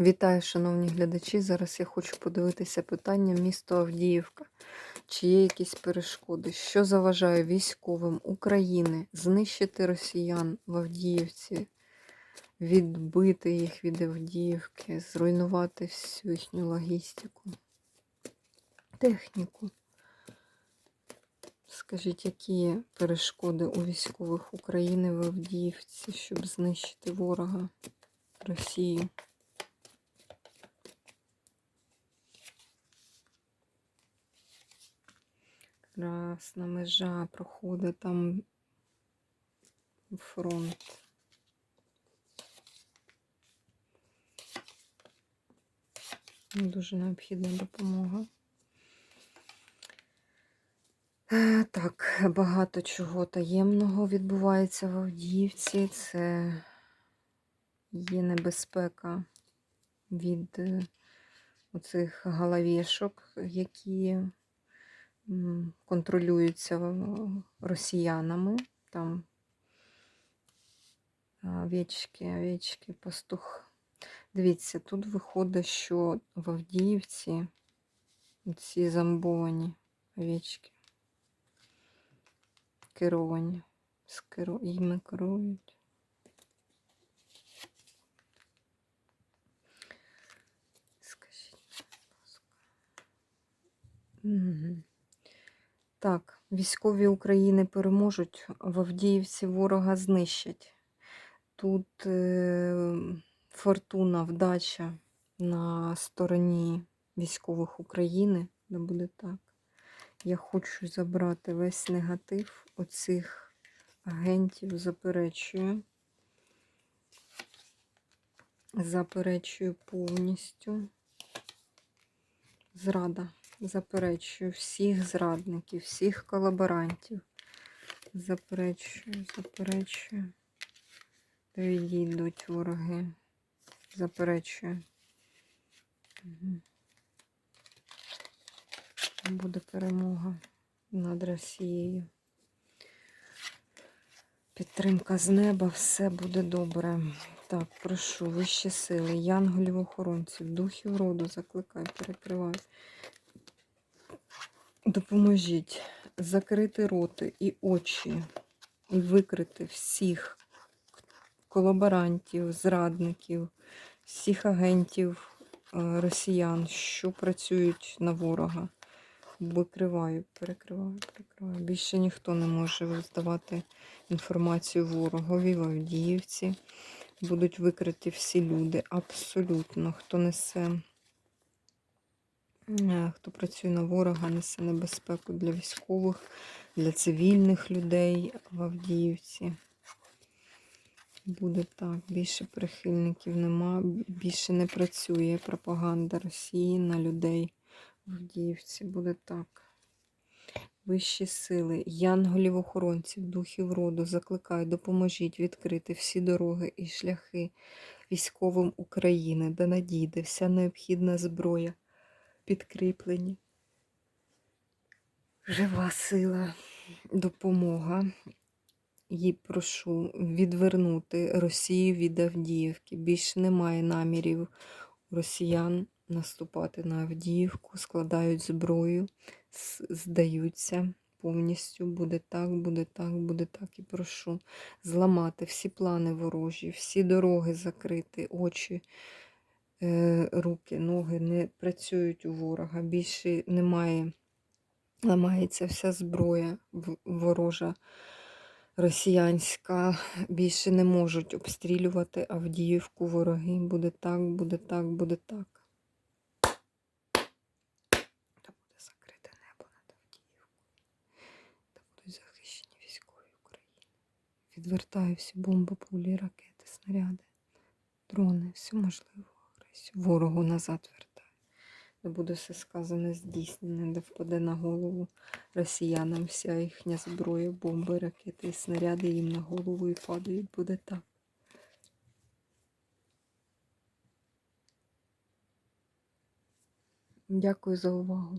Вітаю, шановні глядачі. Зараз я хочу подивитися питання місто Авдіївка. Чи є якісь перешкоди? Що заважає військовим України знищити росіян в Авдіївці, відбити їх від Авдіївки, зруйнувати всю їхню логістику, техніку? Скажіть, які перешкоди у військових України в Авдіївці, щоб знищити ворога Росію? Красна межа проходить там фронт. Дуже необхідна допомога. Е, Так, багато чого таємного відбувається в Авдіївці. Це є небезпека від е, оцих головішок, які контролюються росіянами. Там овечки, овечки, пастух. Дивіться, тут виходить, що в Авдіївці ці зомбовані овечки керовані. Скеру... Їми керують. Скажіть, будь ласка. Так, військові України переможуть, в Авдіївці ворога знищать. Тут е, фортуна, вдача на стороні військових України, не буде так. Я хочу забрати весь негатив оцих агентів, заперечую. Заперечую повністю. Зрада. Заперечую всіх зрадників, всіх колаборантів. Заперечую, заперечую. Відійдуть вороги. Заперечую. Угу. Буде перемога над Росією. Підтримка з неба, все буде добре. Так, прошу, вищі сили, янголів охоронців, духів роду, закликай, перекривай. Допоможіть закрити роти і очі, і викрити всіх колаборантів, зрадників, всіх агентів е, росіян, що працюють на ворога. Викриваю, перекриваю, перекриваю. Більше ніхто не може здавати інформацію ворогові в Авдіївці. Будуть викриті всі люди. Абсолютно. Хто несе, хто працює на ворога, несе небезпеку для військових, для цивільних людей в Авдіївці. Буде так. Більше прихильників нема, більше не працює пропаганда Росії на людей. В Авдіївці буде так. Вищі сили, янголів-охоронців, духів роду, закликаю, допоможіть відкрити всі дороги і шляхи військовим України, де надійде вся необхідна зброя, підкріплені. Жива сила, допомога. Їй прошу відвернути Росію від Авдіївки. Більше немає намірів росіян наступати на Авдіївку, складають зброю, здаються повністю. Буде так, буде так, буде так. І прошу зламати всі плани ворожі, всі дороги закрити, очі, руки, ноги не працюють у ворога. Більше немає, ламається вся зброя ворожа. Росіянська більше не можуть обстрілювати Авдіївку вороги. Буде так, буде так, буде так. Відвертаю всі бомби, пулі, ракети, снаряди, дрони, всю можливу агресію. Ворогу назад вертає. Не буде все сказане здійснене, де впаде на голову росіянам вся їхня зброя, бомби, ракети і снаряди їм на голову і падають. Буде так. Дякую за увагу.